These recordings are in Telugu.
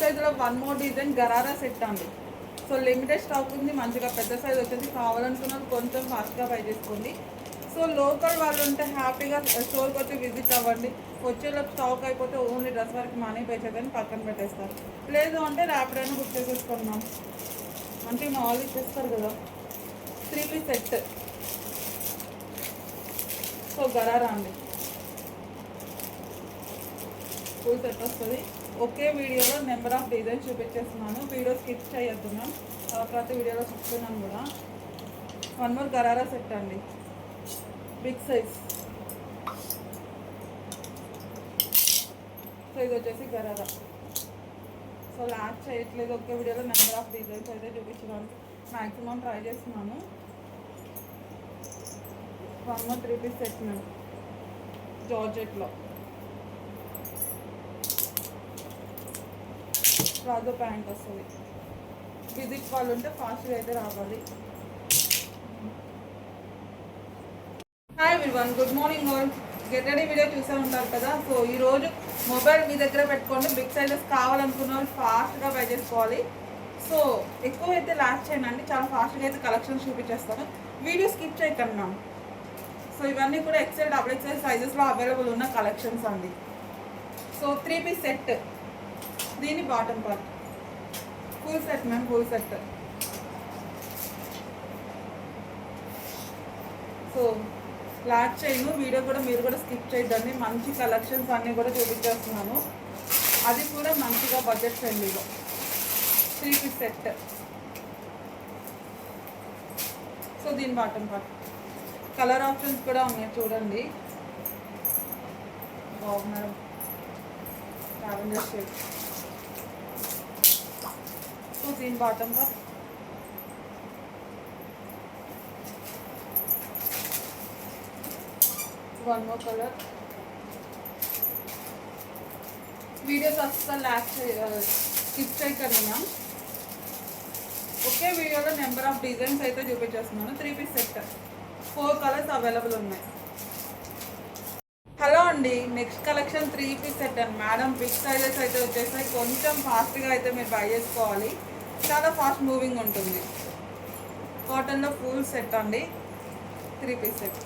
సైజులో one more design gharara set అండి. సో లిమిటెడ్ స్టాక్ ఉంది మంచిగా పెద్ద సైజ్ వచ్చేసి కావాలనుకున్నది కొంచెం ఫాస్ట్గా బై చేసుకోండి. సో లోకల్ వాళ్ళు ఉంటే హ్యాపీగా స్టోర్కి వచ్చి విజిట్ అవ్వండి. వచ్చేలోపు స్టాక్ అయిపోతే ఓన్లీ డ్రెస్ వరకు మనీ పే చేయదని పక్కన పెట్టేస్తారు. లేదు అంటే ర్యాపిడ్ అయినా బుక్ చేసేసుకున్నాం అంటే మా వాళ్ళు ఇచ్చేస్తారు కదా. Three piece set so gharara అండి. ఫుల్ సెట్ వస్తుంది. ఒకే వీడియోలో నెంబర్ ఆఫ్ డిజైన్స్ చూపించేస్తున్నాను. వీడియో స్కిప్ చేయొద్దు మ్యామ్. ప్రతి వీడియోలో చెప్తున్నాను కూడా. వన్ మోర్ గరారా సెట్ అండి. Big size. సో ఇది వచ్చేసి గరారా. సో లాస్ట్ చేయట్లేదు. ఒకే వీడియోలో నెంబర్ ఆఫ్ డిజైన్స్ అయితే చూపించడానికి మ్యాక్సిమం ట్రై చేస్తున్నాను. One more three piece set ma'am. జార్జెట్లో. Palazzo pant వస్తుంది విజిట్ వాళ్ళు ఉంటే ఫాస్ట్గా అయితే రావాలి. Hi వివన్ good morning all get ready video చూసే ఉంటారు కదా? సో ఈరోజు మొబైల్ మీ దగ్గర పెట్టుకోండి. బిగ్ సైజెస్ కావాలనుకున్న వాళ్ళు ఫాస్ట్గా బై చేసుకోవాలి. సో ఎక్కువ అయితే లాస్ట్ చేయండి. చాలా ఫాస్ట్గా అయితే కలెక్షన్స్ చూపించేస్తాను. వీడియో స్కిప్ చేయకుండా సో ఇవన్నీ కూడా ఎక్సెల్ డబుల్ ఎక్సెల్ సైజెస్లో అవైలబుల్ ఉన్న కలెక్షన్స్ అండి. సో త్రీ పీస్ సెట్ దీని bottom part full set ma'am full set so flat చేయను వీడియో కూడా మీరు కూడా స్కిప్ చేయద్దండి. మంచి కలెక్షన్స్ అన్నీ కూడా చూపించేస్తున్నాను. అది కూడా మంచిగా బడ్జెట్ ఫ్రెండ్లీలో త్రీ పీస్ సెట్ సో దీని బాటమ్ పార్ట్ కలర్ ఆప్షన్స్ కూడా ఉన్నాయి చూడండి. బాగున్నారు లావెండర్ షేడ్ సో దీని bottom part one more colour videos అస్సలు లాక్ స్కిప్ చేయకండి మ్యామ్ ఒకే వీడియోలో నెంబర్ ఆఫ్ డిజైన్స్ అయితే చూపించేస్తున్నాను three piece set four colours available ఉన్నాయి. హలో అండి next collection three piece set అండి. మేడం బిగ్ సైజెస్ అయితే వచ్చేసాయి. కొంచెం ఫాస్ట్గా అయితే మీరు బై చేసుకోవాలి. చాలా ఫాస్ట్ మూవింగ్ ఉంటుంది. కాటన్లో ఫుల్ సెట్ అండి. త్రీ పీస్ సెట్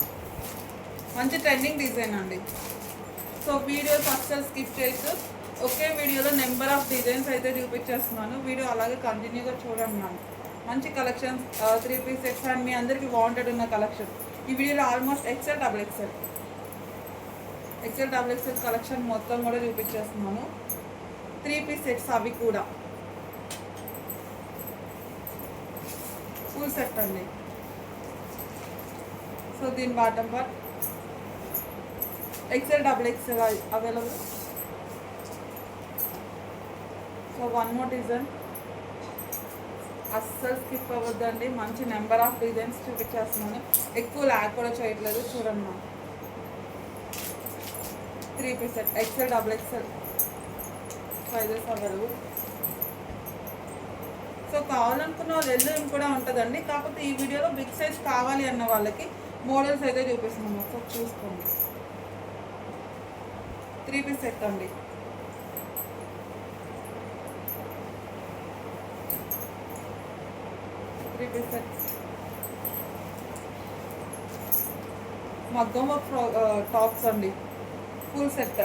మంచి ట్రెండింగ్ డిజైన్ అండి. సో వీడియోస్ అస్సలు స్కిప్ చేయొచ్చు ఒకే వీడియోలో నెంబర్ ఆఫ్ డిజైన్స్ అయితే చూపించేస్తున్నాను. వీడియో అలాగే కంటిన్యూగా చూడండి మ్యామ్ మంచి collections three piece sets and మీ అందరికీ వాంటెడ్ ఉన్న కలెక్షన్ ఈ వీడియోలో almost XL double XL XL double XL collection మొత్తం కూడా చూపించేస్తున్నాను. త్రీ పీస్ సెట్స్ అవి కూడా. ఫుల్ సెట్ అండి. సో దీని bottom part XL double XL available so one more design అస్సలు స్కిప్ అవ్వద్దండి. మంచి నెంబర్ ఆఫ్ డిజైన్స్ చూపించేస్తున్నాను. ఎక్కువ ల్యాక్ కూడా చేయట్లేదు. చూడండి మా three piece set XL double XL prices available so కావాలనుకున్న వాళ్ళు ఎల్లు కూడా ఉంటుందండి. కాకపోతే ఈ వీడియోలో బిగ్ సైజ్ కావాలి అన్న వాళ్ళకి మోడల్స్ అయితే చూపిస్తున్నాం. ఒకసారి చూసుకోండి. త్రీ పీస్ సెట్ అండి. Three piece set. మగ్గం ఫ్రా టాప్స్ అండి. Full set.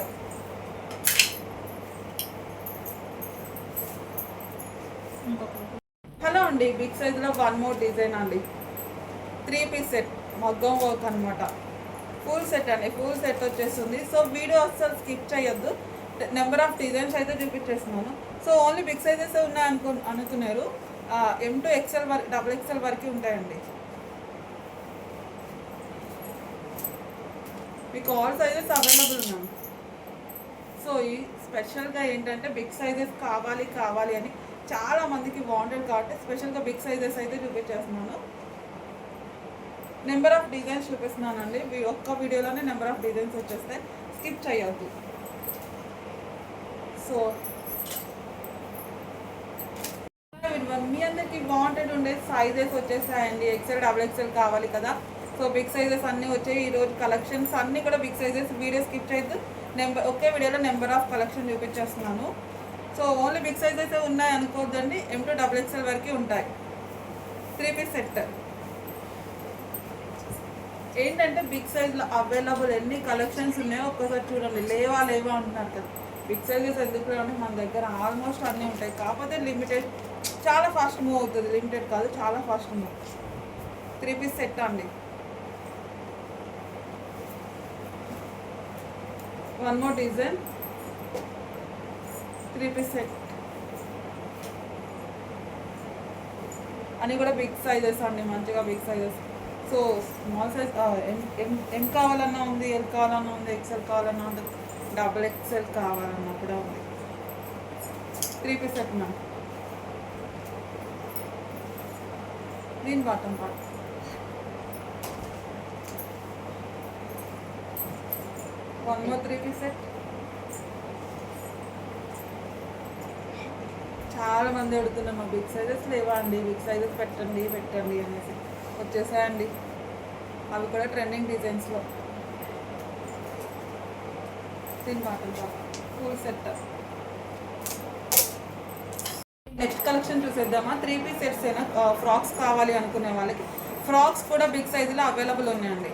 హలో అండి బిగ్ సైజ్లో వన్ మోర్ డిజైన్ అండి. త్రీ పీస్ సెట్ మగ్గం వర్క్ అనమాట ఫుల్ సెట్ అండి ఫుల్ సెట్ వచ్చేస్తుంది. సో వీడియో అస్సలు స్కిప్ చేయొద్దు. నెంబర్ ఆఫ్ డిజైన్స్ అయితే చూపించేస్తున్నాను. సో ఓన్లీ బిగ్ సైజెస్ ఉన్నాయి అనుకు అనుకున్నారు. ఎం టు ఎక్సెల్ వరకు డబుల్ ఎక్సెల్ వరకు ఉంటాయండి. మీకు all sizes available ma'am so ఈ స్పెషల్గా ఏంటంటే బిగ్ సైజెస్ కావాలి కావాలి అని చాలా మందికి బాగుంటుంది కాబట్టి స్పెషల్గా బిగ్ సైజెస్ అయితే చూపించేస్తున్నాను. నెంబర్ ఆఫ్ డిజైన్స్ చూపిస్తున్నానండి. ఒక్క వీడియోలోనే నెంబర్ ఆఫ్ డిజైన్స్ వచ్చేస్తాయి. స్కిప్ చేయొద్దు. సో మీ అందరికి వాంటెడ్ ఉండే సైజెస్ వచ్చేసాయండి. ఎక్సెల్ డబుల్ ఎక్సెల్ కావాలి కదా. సో బిగ్ సైజెస్ అన్నీ వచ్చాయి. ఈరోజు కలెక్షన్స్ అన్నీ కూడా బిగ్ సైజెస్ వీడియో స్కిప్ చేయొద్దు. నెంబర్ ఒకే వీడియోలో నెంబర్ ఆఫ్ కలెక్షన్ చూపించేస్తున్నాను. సో ఓన్లీ బిగ్ సైజ్ అయితే ఉన్నాయి అనుకోవద్దండి ఎం టూ డబుల్ ఎక్స్ఎల్ వరకు ఉంటాయి. త్రీ పీస్ సెట్ ఏంటంటే బిగ్ సైజ్లో అవైలబుల్ ఎన్ని కలెక్షన్స్ ఉన్నాయో ఒక్కసారి చూడండి. లేవా లేవా అంటున్నారు కదా. బిగ్ సైజెస్ ఎందుకు ఉంటే మన దగ్గర ఆల్మోస్ట్ అన్నీ ఉంటాయి. కాకపోతే లిమిటెడ్ చాలా ఫాస్ట్ మూవ్ అవుతుంది. లిమిటెడ్ కాదు చాలా fast move. Three piece set అండి. One more design three piece set. అని కూడా బిగ్ సైజెస్ అండి మంచిగా big sizes. So small size M M కావాలన్నా ఉంది ఎల్ కావాలన్నా ఉంది ఎక్సెల్ కావాలన్నా ఉంది డబుల్ ఎక్సెల్ కావాలన్నా కూడా ఉంది. Three piece set ma'am. దీని bottom part one more three piece set చాలా మంది అడుగుతున్నాం మా బిగ్ సైజెస్ లేవా అండి బిగ్ సైజెస్ పెట్టండి పెట్టండి అనేసి. వచ్చేసాయండి. అవి కూడా ట్రెండింగ్ డిజైన్స్లో దీని ఫుల్ సెట్ నెక్స్ట్ కలెక్షన్ చూసేద్దామా? త్రీ పీస్ సెట్స్ అయినా ఫ్రాక్స్ కావాలి అనుకునే వాళ్ళకి. ఫ్రాక్స్ కూడా బిగ్ సైజులో అవైలబుల్ ఉన్నాయండి.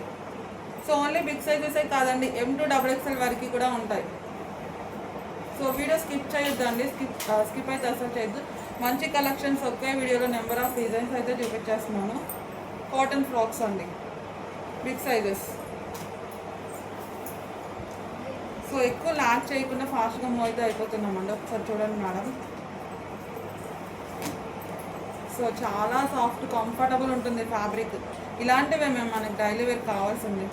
సో ఓన్లీ బిగ్ సైజెసే కాదండి ఎం టూ డబుల్ ఎక్స్ఎల్ వరకు కూడా ఉంటాయి. సో వీడియో స్కిప్ చేయొద్దండి. స్కిప్ స్కిప్ అయితే అసలు చేయొద్దు. మంచి కలెక్షన్స్ ఒకే వీడియోలో నెంబర్ ఆఫ్ డిజైన్స్ అయితే చూపించేస్తున్నాను. కాటన్ ఫ్రాక్స్ అండి. Big sizes. సో ఎక్కువ లాక్ చేయకుండా ఫాస్ట్గా మూవ్ అయితే అయిపోతున్నామండి. ఒకసారి చూడండి మేడం. సో చాలా సాఫ్ట్ కంఫర్టబుల్ ఉంటుంది ఫ్యాబ్రిక్. ఇలాంటివే మేము మనకి డైలీ వేర్ కావాల్సింది?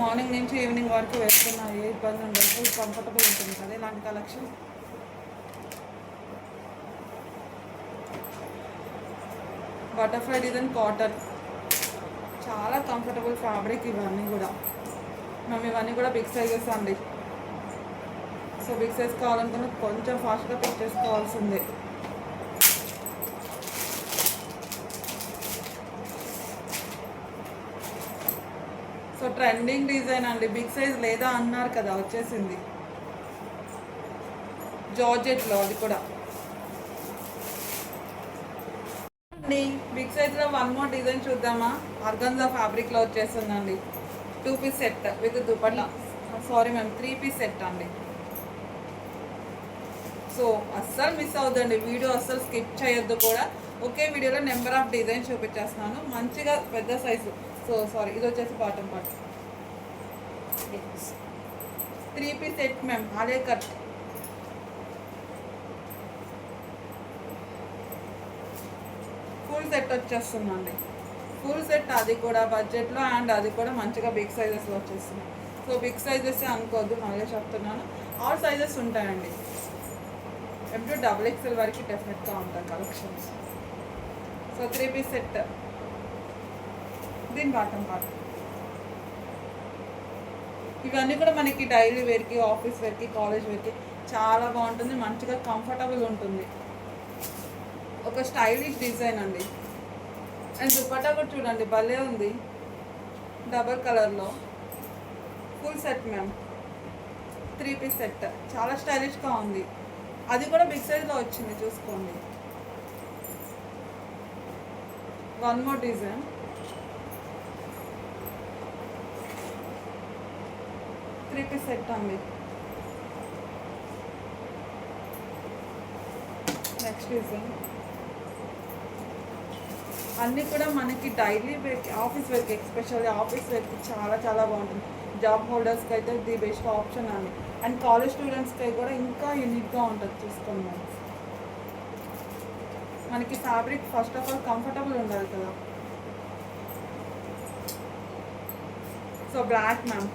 మార్నింగ్ నుంచి ఈవినింగ్ వరకు వేసుకున్నా ఏ ఇబ్బంది ఉండదు ఫుల్ కంఫర్టబుల్ ఉంటుంది. కదా ఇలాంటి కలెక్షన్ బటర్ఫ్లై డిజైన్ కాటన్ చాలా కంఫర్టబుల్ ఫ్యాబ్రిక్ ఇవన్నీ కూడా. మేము ఇవన్నీ కూడా బిగ్ సైజెస్ అండి. సో బిగ్ సైజ్ కావాలనుకున్న కొంచెం ఫాస్ట్గా పిక్ చేసుకోవాల్సిందే. ట్రెండింగ్ డిజైన్ అండి. బిగ్ సైజ్ లేదా అన్నారు కదా వచ్చేసింది. జార్జెట్లో అది కూడా. అండి బిగ్ సైజ్లో వన్ మోర్ డిజైన్ చూద్దామా? అర్గంజా ఫ్యాబ్రిక్లో వచ్చేసిందండి. Two piece set with dupatta sorry ma'am three piece set అండి. సో అస్సలు మిస్ అవుదండి. వీడియో అస్సలు స్కిప్ చేయొద్దు కూడా. ఒకే వీడియోలో నెంబర్ ఆఫ్ డిజైన్ చూపించేస్తున్నాను. మంచిగా పెద్ద సైజు. సో సారీ ఇది వచ్చేసి bottom part three piece set ma'am అదే కట్. ఫుల్ సెట్ వచ్చేస్తుందండి. ఫుల్ సెట్ అది కూడా బడ్జెట్లో అండ్ అది కూడా మంచిగా బిగ్ సైజెస్లో వచ్చేస్తుంది. సో బిగ్ సైజెస్ అనుకోవద్దు మళ్ళీ చెప్తున్నాను. ఆల్ సైజెస్ ఉంటాయండి. ఎప్పుడు డబుల్ ఎక్స్ఎల్ వరకు డెఫినెట్గా ఉంటాయి collections. So three piece set. దీని బాటం బాటం ఇవన్నీ కూడా మనకి డైలీ వేర్కి ఆఫీస్ వేర్కి కాలేజ్ వేర్కి చాలా బాగుంటుంది మంచిగా కంఫర్టబుల్ ఉంటుంది. ఒక స్టైలిష్ డిజైన్ అండి. అండ్ దుపట్టా కూడా చూడండి భలే ఉంది. డబల్ కలర్లో full set ma'am three piece set చాలా స్టైలిష్గా ఉంది. అది కూడా బిగ్ సైజ్లో వచ్చింది చూసుకోండి. One more design three piece set అండి నెక్స్ట్ డిజైన్ అన్నీ కూడా మనకి డైలీ వేర్కి ఆఫీస్ వేర్కి ఎస్పెషల్లీ ఆఫీస్ వేర్కి చాలా చాలా బాగుంటుంది. జాబ్ హోల్డర్స్కి అయితే ది బెస్ట్ ఆప్షన్ అండి. అండ్ కాలేజ్ స్టూడెంట్స్కి కూడా ఇంకా యూనిక్గా ఉంటుంది చూసుకోండి మనకి fabric first of all comfortable ఉండాలి కదా. సో బ్లాక్ మ్యామ్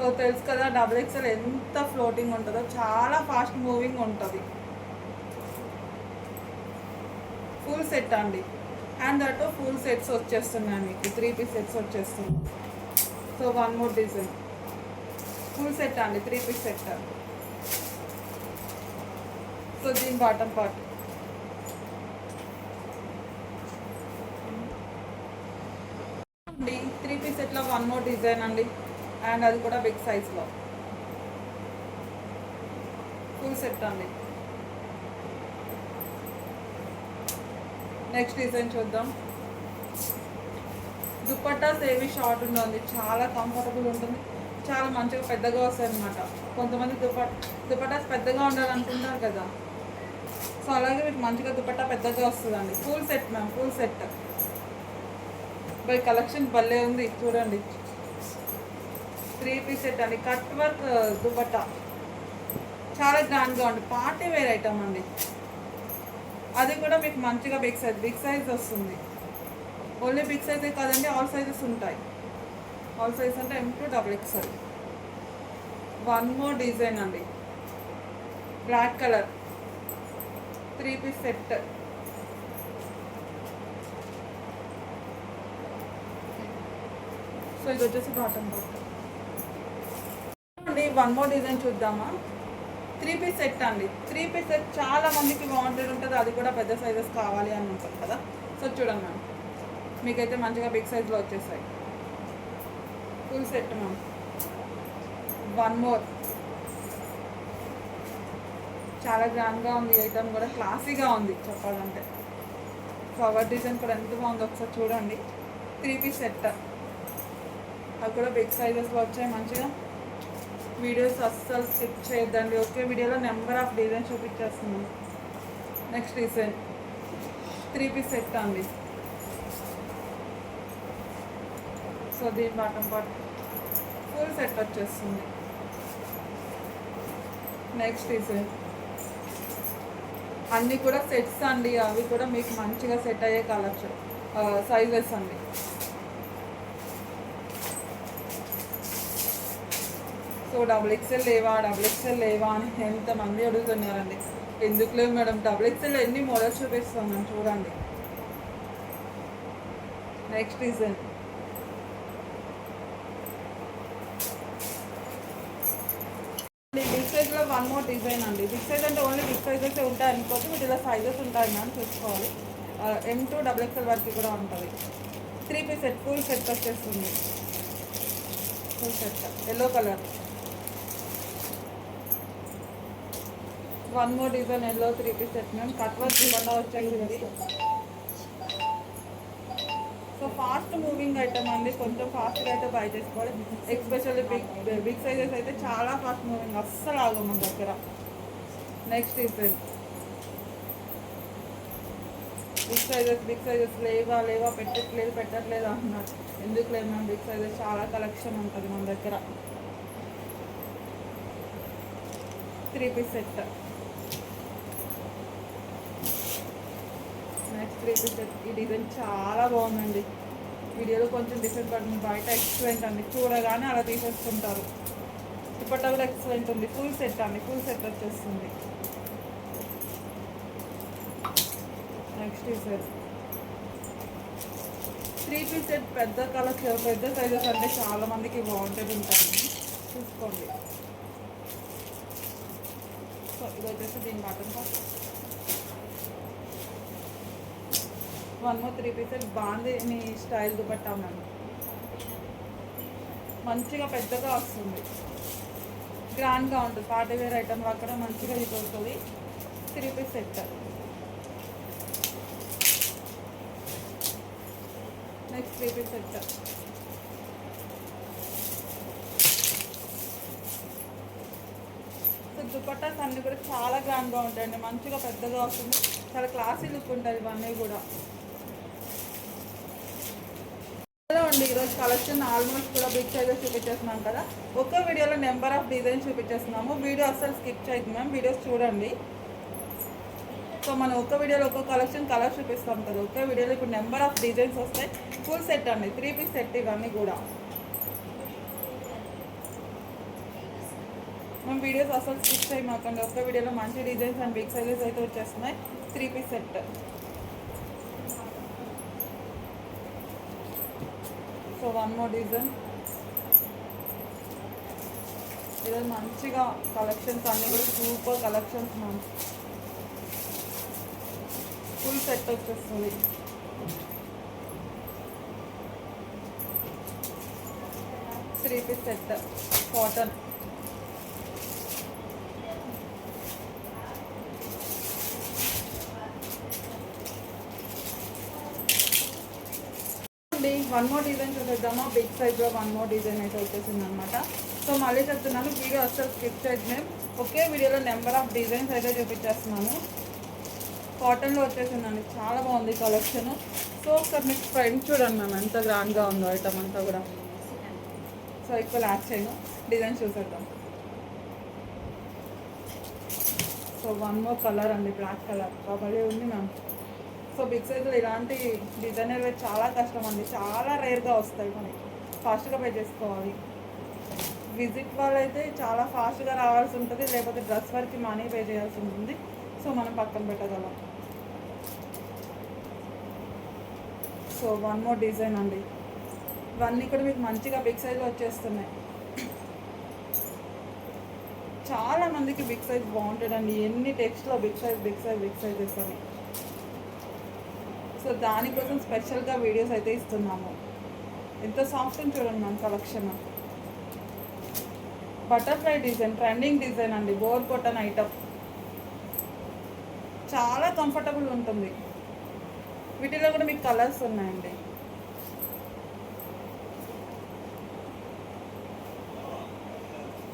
సో తెలుసు కదా డబుల్ ఎక్స్ఎల్ ఎంత ఫ్లోటింగ్ ఉంటుందో చాలా ఫాస్ట్ మూవింగ్ ఉంటుంది. ఫుల్ సెట్ అండి. అండ్ దట్ ఫుల్ సెట్స్ వచ్చేస్తున్నాయి మీకు. త్రీ పీస్ సెట్స్ వచ్చేస్తున్నాయి. So one more design full set అండి త్రీ పీస్ సెట్ సో దీని బాటం పార్ట్ అండి త్రీ పీస్ సెట్లో వన్ మోర్ డిజైన్ అండి. అండ్ అది కూడా బిగ్ సైజ్లో. ఫుల్ సెట్ అండి. నెక్స్ట్ డిజైన్ చూద్దాం. దుప్పట్టా ఏవి షార్ట్ ఉండదు చాలా కంఫర్టబుల్ ఉంటుంది. చాలా మంచిగా పెద్దగా వస్తాయి అనమాట కొంతమంది దుపట్ దుపట్టాస్ పెద్దగా ఉండాలనుకుంటారు కదా. సో అలాగే మీకు మంచిగా దుపట్టా పెద్దగా వస్తుందండి. Full set ma'am full set by collection భలే ఉంది. చూడండి. త్రీ పీస్ సెట్ అండి కట్ వర్క్ దుబట్టా చాలా గ్రాండ్గా ఉంది. పార్టీ వేర్ ఐటమ్ అండి. అది కూడా మీకు మంచిగా బిగ్ సైజ్ బిగ్ సైజ్ వస్తుంది. ఓన్లీ బిగ్ సైజే కాదండి ఆల్ సైజెస్ ఉంటాయి. ఆల్ సైజ్ అంటే M to double XL one more design అండి. Black colour three piece set so ఇది వచ్చేసి bottom part one more design చూద్దామా? త్రీ పీస్ సెట్ అండి. త్రీ పీస్ సెట్ చాలా మందికి వాంటెడ్ ఉంటుంది. అది కూడా పెద్ద సైజెస్ కావాలి అని ఉంటుంది కదా? సో చూడండి మ్యామ్ మీకైతే మంచిగా బిగ్ సైజ్లో వచ్చేసాయి. Full set ma'am one more చాలా గ్రాండ్గా ఉంది. ఐటమ్ కూడా క్లాసీగా ఉంది చెప్పాలంటే. ఫ్లవర్ డిజైన్ కూడా ఎంత బాగుంది ఒకసారి చూడండి. త్రీ పీస్ సెట్ అవి కూడా బిగ్ సైజెస్లో వచ్చాయి మంచిగా. వీడియోస్ అస్సలు స్కిప్ చేయొద్దండి ఒకే వీడియోలో number of design చూపించేస్తున్నాను next design. Three piece set అండి. సో దీని బాటం పార్ట్ ఫుల్ సెట్ వచ్చేస్తుంది. నెక్స్ట్ డిజైన్ అన్నీ కూడా సెట్స్ అండి అవి కూడా మీకు మంచిగా సెట్ అయ్యే కలర్స్ సైజెస్ అండి. సో డబుల్ ఎక్స్ఎల్ లేవా డబుల్ ఎక్స్ఎల్ లేవా అని ఎంతమంది అడుగుతున్నారండి. ఎందుకు లేవు మేడం? డబుల్ ఎక్స్ఎల్ ఎన్ని మోడల్స్ చూపిస్తాం చూడండి. నెక్స్ట్ డిజైన్ బిగ్ సైజ్లో వన్ మోర్ డిజైన్ అండి. బిగ్ సైజ్ అంటే ఓన్లీ బిగ్ సైజెస్ ఉంటాయి అనుకోవచ్చు మీరు ఇలా సైజెస్ ఉంటాయి మ్యామ్ చూసుకోవాలి. ఎం టూ డబుల్ ఎక్స్ఎల్ వరకు కూడా ఉంటుంది. Three piece set full set వచ్చేస్తుంది. Full set yellow colour one more design yellow three piece set మేము కట్ వర్క్ ఇవ్వకుండా వచ్చేసింది. సో ఫాస్ట్ మూవింగ్ ఐటమ్ అండి. కొంచెం ఫాస్ట్గా అయితే బై చేసుకోవాలి. ఎక్స్పెషల్లీ బిగ్ బిగ్ సైజెస్ అయితే చాలా ఫాస్ట్ మూవింగ్ అస్సలు ఆగం మన దగ్గర. Next design big sizes big sizes లేవా లేవా పెట్టట్లేదు పెట్టట్లేదు అంటున్నారు. ఎందుకు లేదు మ్యామ్ బిగ్ సైజెస్ చాలా కలెక్షన్ ఉంటుంది మన దగ్గర. Three piece set next three set ఈ డిజైన్ చాలా బాగుందండి. వీడియోలో కొంచెం డిఫరెంట్ పడుతుంది. బయట ఎక్సలెంట్ అండి. చూడగానే అలా తీసేసుకుంటారు. దుపట్టా కూడా ఎక్సలెంట్ ఉంది. ఫుల్ సెట్ అండి. ఫుల్ సెట్ వచ్చేస్తుంది. Next design three piece set పెద్ద కలర్స్ పెద్ద సైజెస్ అంటే చాలా మందికి బాగుంటుంది ఉంటాయి. చూసుకోండి. సో ఇది వచ్చేసి దీని button one more three pieces బాగుంది మీ స్టైల్ దుపట్టా ఉన్నాను మంచిగా పెద్దగా వస్తుంది. గ్రాండ్గా ఉంటుంది. పార్టీ వేర్ ఐటమ్ అక్కడ మంచిగా ఇది వస్తుంది. Three piece set next three piece set so dupattas అన్నీ కూడా చాలా గ్రాండ్గా ఉంటాయండి. మంచిగా పెద్దగా వస్తుంది. చాలా క్లాసీ లుక్ ఉంటుంది ఇవన్నీ కూడా హలో అండి ఈరోజు కలెక్షన్ ఆల్మోస్ట్ కూడా బిగ్ సైజెస్ చూపించేస్తున్నాం కదా. ఒక్క వీడియోలో నెంబర్ ఆఫ్ డిజైన్స్ చూపించేస్తున్నాము. వీడియో అస్సలు స్కిప్ చేయదు మ్యామ్. వీడియోస్ చూడండి. సో మనం ఒక్క వీడియోలో ఒక్క కలెక్షన్ కలర్ చూపిస్తాం కదా. ఒక్క వీడియోలో ఇప్పుడు నెంబర్ ఆఫ్ డిజైన్స్ వస్తాయి ఫుల్ సెట్ అండి. త్రీ పీస్ సెట్ ఇవన్నీ కూడా. మేము వీడియోస్ అసలు స్కిప్ చేయమాకండి. ఒక్క వీడియోలో మంచి డిజైన్స్ అండ్ బిగ్ సైజెస్ అయితే వచ్చేస్తున్నాయి. Three piece set. So one more design. ఈరోజు మంచిగా కలెక్షన్స్ అన్నీ కూడా super collections ma'am. Full set వచ్చేస్తుంది. Three piece set cotton. One more design చూసేద్దామా? బిగ్ సైజ్లో వన్ మోర్ డిజైన్ అయితే వచ్చేసింది అనమాట సో మళ్ళీ చెప్తున్నాను వీడియో అసలు స్కిప్ చేయడం ఒకే వీడియోలో నెంబర్ ఆఫ్ డిజైన్స్ అయితే చూపించేస్తున్నాను. కాటన్లో వచ్చేసిందండి. చాలా బాగుంది కలెక్షన్. సో ఒకసారి మీకు ఫ్రంట్ చూడండి మ్యామ్ ఎంత గ్రాండ్గా ఉందో ఐటమ్ అంతా కూడా. సో ఎక్కువ ల్యాక్ చేయను. డిజైన్ చూసేద్దాం. సో వన్ మోర్ కలర్ అండి బ్లాక్ కలర్. కాబట్టి ఉంది మ్యామ్. సో బిగ్ సైజులో ఇలాంటి డిజైనర్ చాలా కష్టం అండి. చాలా రేర్గా వస్తాయి మనకి. ఫాస్ట్గా పే చేసుకోవాలి. విజిట్ వాళ్ళైతే చాలా ఫాస్ట్గా రావాల్సి ఉంటుంది. లేకపోతే డ్రెస్ వరకు మనీ పే చేయాల్సి ఉంటుంది. సో మనం పక్కన పెట్టగలం. సో వన్ మోర్ డిజైన్ అండి. ఇవన్నీ కూడా మీకు మంచిగా బిగ్ సైజ్లో వచ్చేస్తున్నాయి. చాలా మందికి బిగ్ సైజ్ బాగుంటుందండి. ఎన్ని టెక్స్ట్లో big size big size big size అని. సో దానికోసం స్పెషల్గా వీడియోస్ అయితే ఇస్తున్నాము. ఎంత సాఫ్ట్ అని చూడండి మన collection. Butterfly design trending design అండి. బోర్ కొట్టన్ ఐటమ్ చాలా కంఫర్టబుల్ ఉంటుంది. వీటిలో కూడా మీకు కలర్స్ ఉన్నాయండి.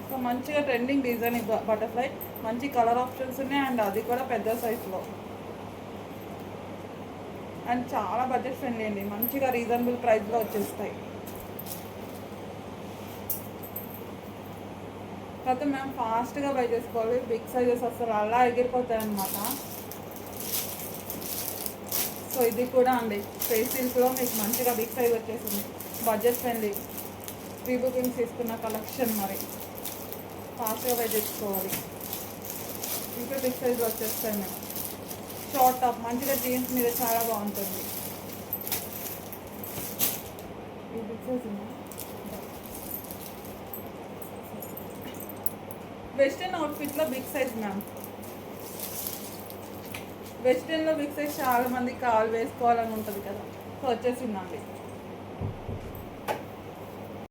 సో మంచిగా ట్రెండింగ్ డిజైన్ బటర్ఫ్లై మంచి కలర్ ఆప్షన్స్ ఉన్నాయి. అండ్ అది కూడా పెద్ద సైజులో అండ్ చాలా బడ్జెట్ ఫ్రెండ్లీ అండి. మంచిగా రీజనబుల్ ప్రైస్లో వచ్చేస్తాయి. కాకపోతే మేము ఫాస్ట్గా బై చేసుకోవాలి. బిగ్ సైజెస్ అసలు అలా ఎగిరిపోతాయి అనమాట సో ఇది కూడా అండి. ఫేస్ సిల్క్లో మీకు మంచిగా బిగ్ సైజ్ వచ్చేసింది. Budget friendly. ప్రీ బుకింగ్స్ తీసుకున్న కలెక్షన్ మరి. ఫాస్ట్గా బై చేసుకోవాలి. ఇంకా బిగ్ సైజ్లో వచ్చేస్తాయి మేము షార్ట్ టాప్ మంచిగా జీన్స్ మీద చాలా బాగుంటుంది. వెస్ట్రన్ అవుట్ఫిట్లో బిగ్ సైజ్ మ్యామ్ వెస్ట్రన్లో బిగ్ సైజ్ చాలా మందికి కాల్ వేసుకోవాలని ఉంటుంది కదా. సో వచ్చేసిందండి